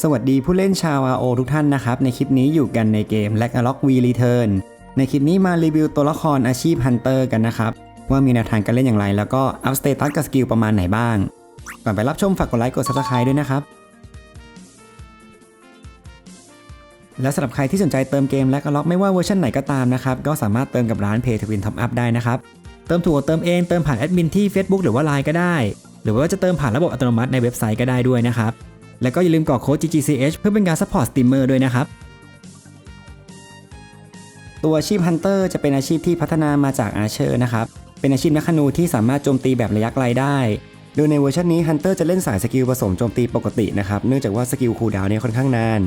สวัสดีผู้เล่นชาว RO ทุกท่านนะครับ ในคลิปนี้อยู่กันในเกม l a g a l o c V Return ในคลิปนี้มารีวิวตัวละครอาชีพ Hunter กันนะครับ ว่ามีแนวทางการเล่นอย่างไร แล้วก็อัพสเตตัสกับสกิลประมาณไหนบ้าง ก่อนไปรับชมฝากกดไลค์กด Subscribe ด้วยนะครับ และสำหรับใครที่สนใจเติมเกม l a g a l o c ไม่ว่าเวอร์ชันไหนก็ตามนะครับ ก็สามารถเติมกับร้าน Pay to Win Top Up ได้นะครับ เติมถูกเติมเองเติมผ่านแอดมินที่ Facebook หรือว่า Line ก็ได้ หรือว่าจะเติมผ่านระบบอัตโนมัติในเว็บไซต์ก็ได้ด้วยนะครับ แล้วก็อย่าลืมกรอกโค้ด GGCH เพื่อเป็นการซัพพอร์ตสตรีมเมอร์ด้วยนะครับ ตัวอาชีพฮันเตอร์จะเป็นอาชีพที่พัฒนามาจากอาเชอร์นะครับ เป็นอาชีพนักธนูที่สามารถโจมตีแบบระยะไกลได้ โดยในเวอร์ชันนี้ฮันเตอร์จะเล่นสายสกิลผสมโจมตีปกตินะครับ เนื่องจากว่าสกิลคูลดาวน์เนี่ยค่อนข้างนาน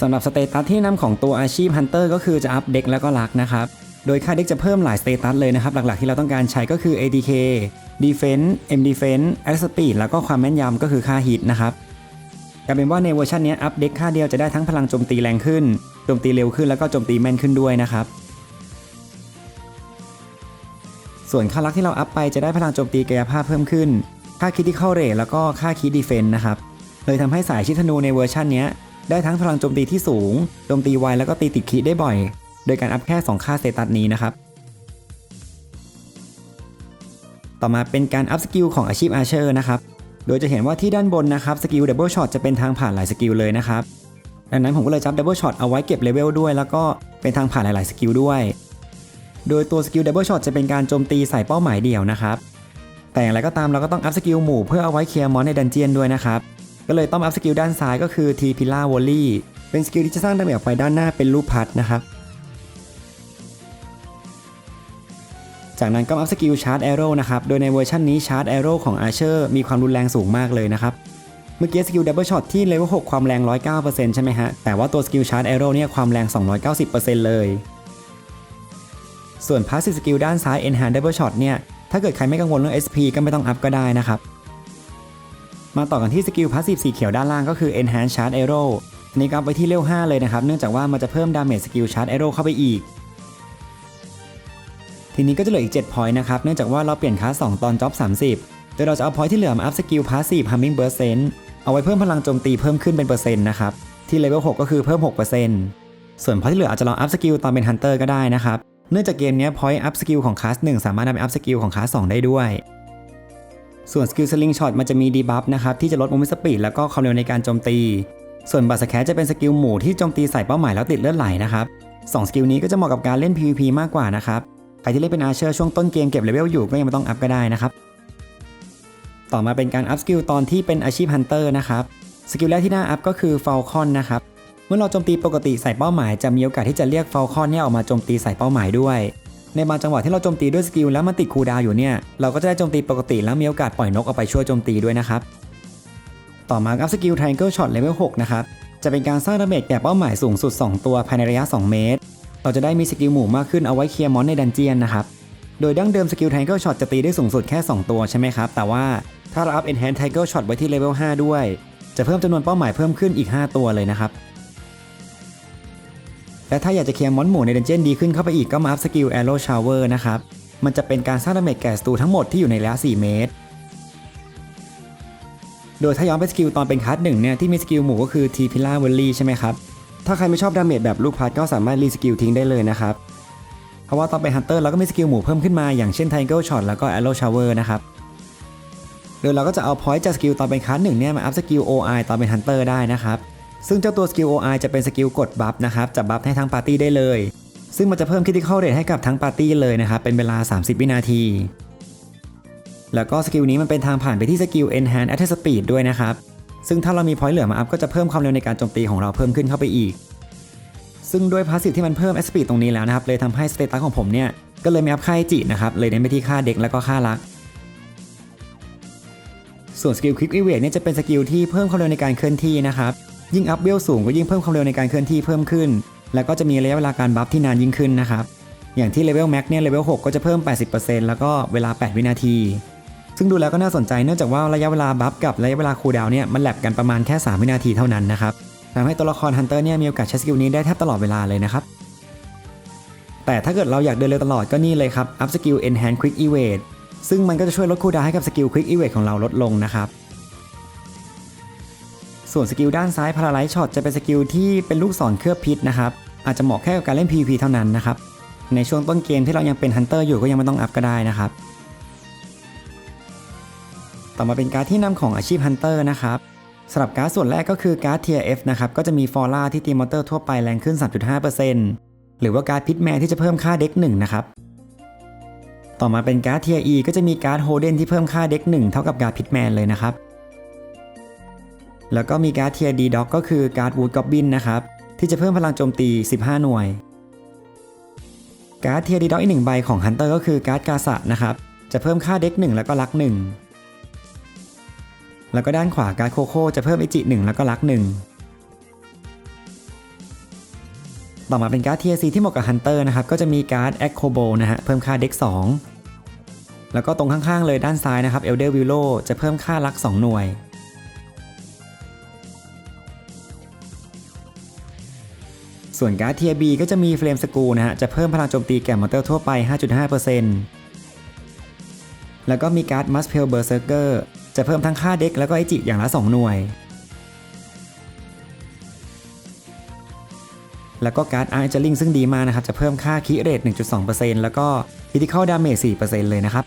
สำหรับสเตตัสที่นำของตัวอาชีพฮันเตอร์ก็คือจะอัพเด็กแล้วก็ลักนะครับ โดยค่าเด็กจะเพิ่มหลายสเตตัสเลยนะครับ หลักๆที่เราต้องการใช้ก็คือ ATK Defense M Defense Attack Speed แล้วก็ความแม่นยำก็คือค่าฮิตนะครับกลายเป็นว่าในเวอร์ชันนี้อัพเด็กค่าเดียวจะได้ทั้งพลังโจมตีแรงขึ้นโจมตีเร็วขึ้นแล้วก็โจมตีแม่นขึ้นด้วยนะครับส่วนค่าลักที่เราอัพไปจะได้พลังโจมตีกายภาพเพิ่มขึ้น ค่าคิดที่เข้าเรทแล้วก็ค่าคิดดีเฟนต์นะครับ เลยทำให้สายชิธนูในเวอร์ชันนี้ได้ทั้งพลังโจมตีที่สูง โจมตีไวแล้วก็ตีติดคิดได้บ่อย โดยการอัพแค่ 2 ค่าสเตตัสนี้นะครับ ต่อมาเป็นการอัพสกิลของอาชีพอาเชอร์นะครับ โดยจะเห็นว่าที่ด้านบนนะครับสกิลดับเบิลช็อตจะเป็นทางผ่านหลายสกิลเลยนะครับ ดังนั้นผมก็เลยจับดับเบิลช็อตเอาไว้เก็บเลเวลด้วย แล้วก็เป็นทางผ่านหลาย ๆ สกิลด้วย โดยตัวสกิลดับเบิลช็อตจะเป็นการโจมตีใส่เป้าหมายเดี่ยวนะครับ แต่อย่างไรก็ตามเราก็ต้องอัพสกิลหมู่เพื่อเอาไว้เคลียร์มอนในดันเจียนด้วยนะครับ ก็เลยต้องอัพสกิลด้านซ้ายก็คือทีพิล่าวอลลี่เป็นสกิลที่จะสร้างดาเมจออกไปด้านหน้าเป็นรูปพัดนะครับ จากนั้นก็อัพสกิลชาร์จแอโร่นะครับ โดยในเวอร์ชันนี้ชาร์จแอโร่ของอาเชอร์มีความรุนแรงสูงมากเลยนะครับ เมื่อกี้สกิลดับเบิลช็อตที่เลเวล6ความแรง 109%ใช่ไหมฮะ แต่ว่าตัวสกิลชาร์จแอโร่เนี่ยความแรง 290%เลย ส่วนพาสซีฟสกิลด้านซ้าย Enhance Double Shot เนี่ย ถ้าเกิดใครไม่กังวลเรื่อง SP ก็ไม่ต้องอัพก็ได้นะครับ มาต่อกันที่สกิลพาสซีฟสีเขียวด้านล่างก็คือ Enhance Charge Arrow อันนี้ก็อัพไปที่เลเวล5เลยนะครับ เนื่องจากว่ามันจะเพิ่มดาเมจสกิลชาร์จ Arrow เข้าไปอีก ทีนี้ก็จะเหลืออีก7 point นะครับ เนื่องจากว่าเราเปลี่ยนคลาส2ตอนจ็อบ30 โดยเราจะเอา point ที่เหลือมาอัพสกิลพาสซีฟ Humming Burst Sense เอาไว้เพิ่มพลังโจมตีเพิ่มขึ้นเป็นเปอร์เซ็นต์นะครับ ที่เลเวล6ก็คือเพิ่ม 6%ส่วน point ที่เหลืออาจจะลองอัพสกิลตอนเป็น Hunter ก็ได้นะครับ เนื่องจากเกมนี้ point up skill ของคลาส1สามารถนำไป up skill ของคลาส2ได้ด้วยส่วนสกิลสลิงช็อตมันจะมีดีบัฟนะครับที่จะลด movement speed แล้วก็ความเร็วในการโจมตี ส่วนบัตสแครจะเป็นสกิลหมู่ที่โจมตีใส่เป้าหมายแล้วติดเลือดไหลนะครับสองสกิลนี้ก็จะเหมาะกับการเล่น PVP มากกว่านะครับ ใครที่เล่นเป็นอาเชอร์ช่วงต้นเกมเก็บเลเวลอยู่ก็ยังไม่ต้องอัพก็ได้นะครับ ต่อมาเป็นการอัพสกิลตอนที่เป็นอาชีพฮันเตอร์นะครับ สกิลแรกที่น่าอัพก็คือฟ a l คอนนะครับ เมื่อเราโจมตีปกติใส่เป้าหมายจะมีโอกาสที่จะเรียกฟ a l คอนเนี่ยออกมาโจมตีใส่เป้าหมายด้วย ในบางจังหวะที่เราโจมตีด้วยสกิลแล้วมันติดคูดาวอยู่เนี่ย เราก็จะได้โจมตีปกติแล้วมีโอกาสปล่อยนกออกไปช่วยโจมตีด้วยนะครับ ต่อมาอัพสกิล Triangle Shot Level 6นะครับ จะเป็นการสร้างดาเมจแก่เป้าหมายสูงสุด 2 ตัวภายในระยะ 2 เมตร เราจะได้มีสกิลหมู่มากขึ้นเอาไว้เคลียร์มอนในดันเจียนนะครับ โดยดั้งเดิมสกิล Triangle Shot จะตีได้สูงสุดแค่ 2 ตัวใช่ไหมครับ แต่ว่าถ้าเราอัพ Enhance Triangle Shot ไว้ที่ Level 5ด้วย จะเพิ่มจำนวนเป้าหมายเพิ่มขึ้นอีก 5 ตัวเลยนะครับ และถ้าอยากจะเคลียร์มอนหมู่ในดันเจียนดีขึ้นเข้าไปอีกก็มาอัพสกิล Arrow Shower นะครับ มันจะเป็นการสร้างดาเมจแก่ศัตรูทั้งหมดที่อยู่ในระยะ4เมตรโดยถ้าย้อนไปสกิลตอนเป็นคัสหนึ่งเนี่ยที่มีสกิลหมู่ก็คือ T p i l l a r v o l l y ใช่ไหมครับ ถ้าใครไม่ชอบดาเมจแบบลูกพัดก็สามารถรีสกิลทิ้งได้เลยนะครับ เพราะว่าตอนเป็นฮันเตอร์เราก็มีสกิลหมู่เพิ่มขึ้นมาอย่างเช่น Triangle Shot แล้วก็ Arrow Shower นะครับโดยเราก็จะเอา point จากสกิลตอนเป็นคัสหนึ่งเนี่ยมาอัพสกิล OI ตอนเป็นฮันเตอร์ได้นะครับซึ่งเจ้าตัวสกิล OI จะเป็นสกิลกดบัฟนะครับจะบัฟให้ทั้งปาร์ตี้ได้เลย ซึ่งมันจะเพิ่มคิติคอลเรทให้กับทั้งปาร์ตี้เลยนะครับเป็นเวลา 30 วินาที แล้วก็สกิลนี้มันเป็นทางผ่านไปที่สกิล Enhance Attack Speed ด้วยนะครับ ซึ่งถ้าเรามี point เหลือมาอัพก็จะเพิ่มความเร็วในการโจมตีของเราเพิ่มขึ้นเข้าไปอีก ซึ่งด้วยพาสซีฟที่มันเพิ่ม Speed ตรงนี้แล้วนะครับ เลยทำให้สเตตัสของผมเนี่ยก็เลยไม่อัพค่าจินะครับ เลยเน้นไปที่ค่าเด็กแล้วก็ค่ารัก ส่วนสกิล Quick Evade เนี่ยจะเป็นสกิลที่เพิ่มความเร็วในการเคลื่อนที่นะครับ ยิ่งอัพเวลสูงก็ยิ่งเพิ่มความเร็วในการเคลื่อนที่เพิ่มขึ้น แล้วก็จะมีระยะเวลาการบัฟที่นานยิ่งขึ้นนะครับ อย่างที่เลเวลแม็กเนี่ยเลเวล6ก็จะเพิ่ม 80%แล้วก็เวลา 8 วินาที ซึ่งดูแล้วก็น่าสนใจเนื่องจากว่าระยะเวลาบัฟกับระยะเวลาคูลดาวน์เนี่ยมันแลบกันประมาณแค่ 3 วินาทีเท่านั้นนะครับทำให้ตัวละครฮันเตอร์เนี่ยมีโอกาสใช้สกิลนี้ได้แทบตลอดเวลาเลยนะครับแต่ถ้าเกิดเราอยากเดินเร็วตลอดก็นี่เลยครับอัพสกิล Enhance Quick Evade ซึ่งมันก็จะช่วยลดคูลดาวน์ให้กับสกิล Quick Evade ของเราลดลงนะครับส่วนสกิลด้านซ้ายพาราไลท์ช็อตจะเป็นสกิลที่เป็นลูกศรเคลือบพิษนะครับอาจจะเหมาะแค่กับการเล่น PVP เท่านั้นนะครับในช่วงต้นเกมที่เรายังเป็นฮันเตอร์อยู่ก็ยังไม่ต้องอัพก็ได้นะครับ ต่อมาเป็นการ์ดที่นำของอาชีพฮันเตอร์นะครับสำหรับการ์ดส่วนแรกก็คือการ์ด Tier F นะครับก็จะมีฟอร่าที่ตีมอนเตอร์ทั่วไปแรงขึ้น 3.5%หรือว่าการ์ดพิทแมนที่จะเพิ่มค่าเด็ก1นะครับต่อมาเป็นการ์ด Tier E ก็จะมีการ์ดโฮเดนที่เพิ่มค่าเด็ก1เท่ากับการ์ดพิทแมนเลยนะครับแล้วก็มีการ์ด Tier D Dog ก็คือการ์ดวูดกอบบินนะครับที่จะเพิ่มพลังโจมตี 15 หน่วย การ์ด Tier D Dog อีกหนึ่งใบของฮันเตอร์ก็คือการ์ดกาสะนะครับจะเพิ่มค่าเด็ก1แล้วก็ลัก1 แล้วก็ด้านขวาการโคโค่จะเพิ่มอิจิ1แล้วก็ลัก1ต่อมาเป็นการ์ด TSC ที่เหมาะกับฮันเตอร์นะครับ ก็จะมีการ์ด e c h o b o นะฮะเพิ่มค่าเด็ก2 แล้วก็ตรงข้างๆเลยด้านซ้ายนะครับ Elder Willow จะเพิ่มค่าลัก 2 หน่วยส่วนการ์ด Tier B ก็จะมีเฟรมสกูนะฮะ จะเพิ่มพลังโจมตีแก่มอนเตอร์ทั่วไป 5.5%แล้วก็มีการ์ด m u s p e l Berserker จะเพิ่มทั้งค่าเด็กแล้วก็ไอจิอย่างละ 2 หน่วย แล้วก็การ์ดอาร์เจลิงซึ่งดีมากนะครับ จะเพิ่มค่าคีเรท1.2%แล้วก็คิติคอลดาเมจ4%เลยนะครับ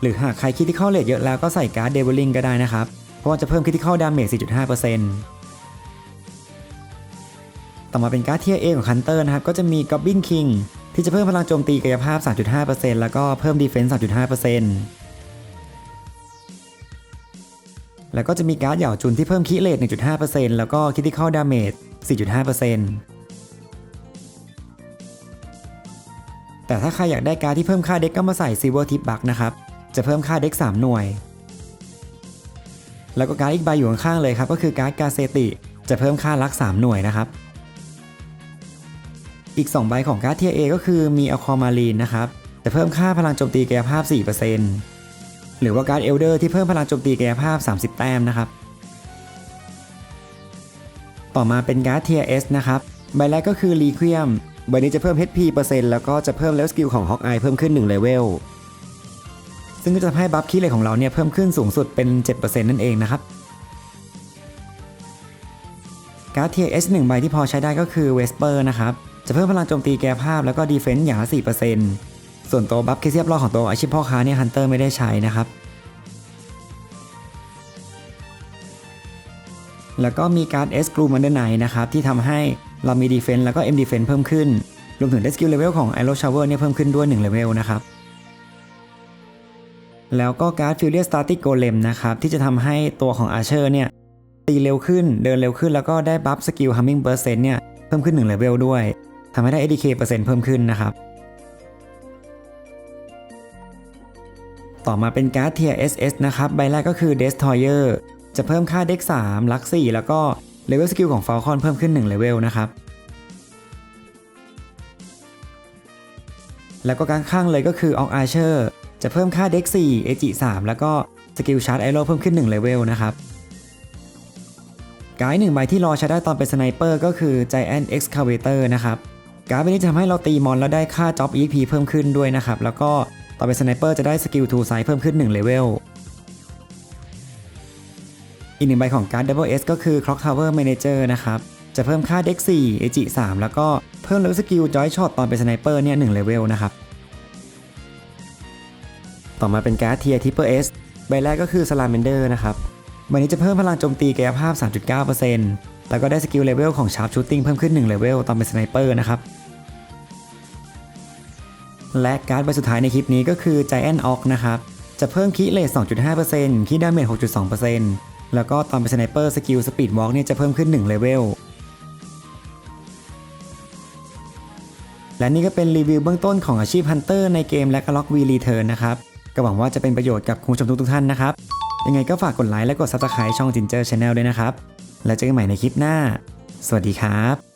หรือหากใครคิติคอลเรทเยอะแล้วก็ใส่การ์ดเดวิลลิงก็ได้นะครับ เพราะว่าจะเพิ่มคิติคอลดาเมจ4.5%ต่อมาเป็นการ์ดเทียเอของคันเตอร์นะครับ ก็จะมี Goblin King ที่จะเพิ่มพลังโจมตีกายภาพ 3.5%แล้วก็เพิ่มดีเฟนส์3.5%แล้วก็จะมีการ์ดเหย่าจุนที่เพิ่มคิเลต1.5%แล้วก็คิติคอลดาเมจ4.5%แต่ถ้าใครอยากได้การ์ดที่เพิ่มค่าเด็กก็มาใส่ Silver Tip Bug นะครับ จะเพิ่มค่าเด็ก3หน่วย แล้วก็การ์ดอีกใบอยู่ข้างๆเลยครับก็คือการ์ดกาเซติ จะเพิ่มค่าลัก3หน่วยนะครับ อีก 2 ใบของการ์ดเทียเอก็คือมีอความารีนนะครับจะเพิ่มค่าพลังโจมตีกายภาพ 4%หรือว่าการ์ดเอลเดอร์ที่เพิ่มพลังโจมตีกายภาพ 30 แต้มนะครับ ต่อมาเป็นการ์ดเทียเอสนะครับใบแรกก็คือรีควียมใบนี้จะเพิ่ม HP เปอร์เซ็นต์แล้วก็จะเพิ่มเลเวลสกิลของฮอกอายเพิ่มขึ้น1เลเวลซึ่งก็จะทำให้บัฟคีเลยของเราเนี่ยเพิ่มขึ้นสูงสุดเป็น 7%นั่นเองนะครับการ์ดเทียเอสหนึ่งใบที่พอใช้ได้ก็คือเวสเปอร์นะครับ จะเพิ่มพลังโจมตีแกภาพแล้วก็ดีเฟนซ์อย่างละ4%ส่วนตัวบัฟเคเซียบรอของตัวอาชีพพ่อค้าเนี่ยฮันเตอร์ไม่ได้ใช้นะครับ แล้วก็มีการ์ด S กรูมันเดอร์ไนนะครับที่ทำให้เรามีดีเฟนซ์แล้วก็ M Defense เพิ่มขึ้น รวมถึงได้สกิลเลเวลของ Arrow Shower เนี่ยเพิ่มขึ้นด้วย1เลเวลนะครับแล้วก็การ์ด Furious Static Golem นะครับที่จะทำให้ตัวของ Archer เนี่ยตีเร็วขึ้นเดินเร็วขึ้นแล้วก็ได้บัฟสกิล Humming Burst เนี่ยเพิ่มขึ้น1เลเวลด้วยำให้ได้ ADK เปอร์เซ็นต์เพิ่มขึ้นนะครับ ต่อมาเป็นการ์ด Tier SS นะครับ ใบแรกก็คือ Destroyer จะเพิ่มค่าเด็ก3ลัก 4 แล้วก็เลเวลสกิลของ Falcon เพิ่มขึ้น1เลเวลนะครับแล้วก็การข้างเลยก็คือ Ock Archer จะเพิ่มค่าเด็ก4 AG 3แล้วก็สกิลชาร์จไอโร่เพิ่มขึ้น1เลเวลนะครับการ์ดหนึ่งใบที่รอใช้ได้ตอนเป็นสไนเปอร์ก็คือ Giant Excavator นะครับ การ์ดใบนี้จะทำให้เราตีมอนแล้วได้ค่าจ็อบ EP เพิ่มขึ้นด้วยนะครับ แล้วก็ต่อนเป็นสไนเปอร์จะได้สกิลทูไซเพิ่มขึ้น1เลเวลอีกหนึ่งใบของการ์ด Double S ก็คือ Clock Tower Manager นะครับ จะเพิ่มค่าเด็ก4 AG 3แล้วก็เพิ่มเลเวลสกิล Joy Shot ตอนเป็นสไนเปอร์เนี่ย1เลเวลนะครับ ต่อมาเป็นการ์ด Tier Triple S ใบแรกก็คือ Salamander นะครับ ใบนี้จะเพิ่มพลังโจมตีกายภาพ 3.9%แล้วก็ได้สกิลเลเวลของ Sharp Shooting เพิ่มขึ้น1เลเวลตอนเป็นสไนเปอร์นะครับ และการ์ดใบสุดท้ายในคลิปนี้ก็คือ Giant Ox นะครับ จะเพิ่มคีเลท2.5%คีดาเมจ6.2%แล้วก็ตอนเป็นสไนเปอร์สกิลสปีดวอล์กเนี่ยจะเพิ่มขึ้น1เลเวลและนี่ก็เป็นรีวิวเบื้องต้นของอาชีพฮันเตอร์ในเกมและกล็อกวีรีเทิร์นนะครับ ก็หวังว่าจะเป็นประโยชน์กับคุณผู้ชมทุกท่านนะครับ ยังไงก็ฝากกดไลค์และกด Subscribe ช่อง Ginger Channel ด้วยนะครับ แล้วเจอกันใหม่ในคลิปหน้า สวัสดีครับ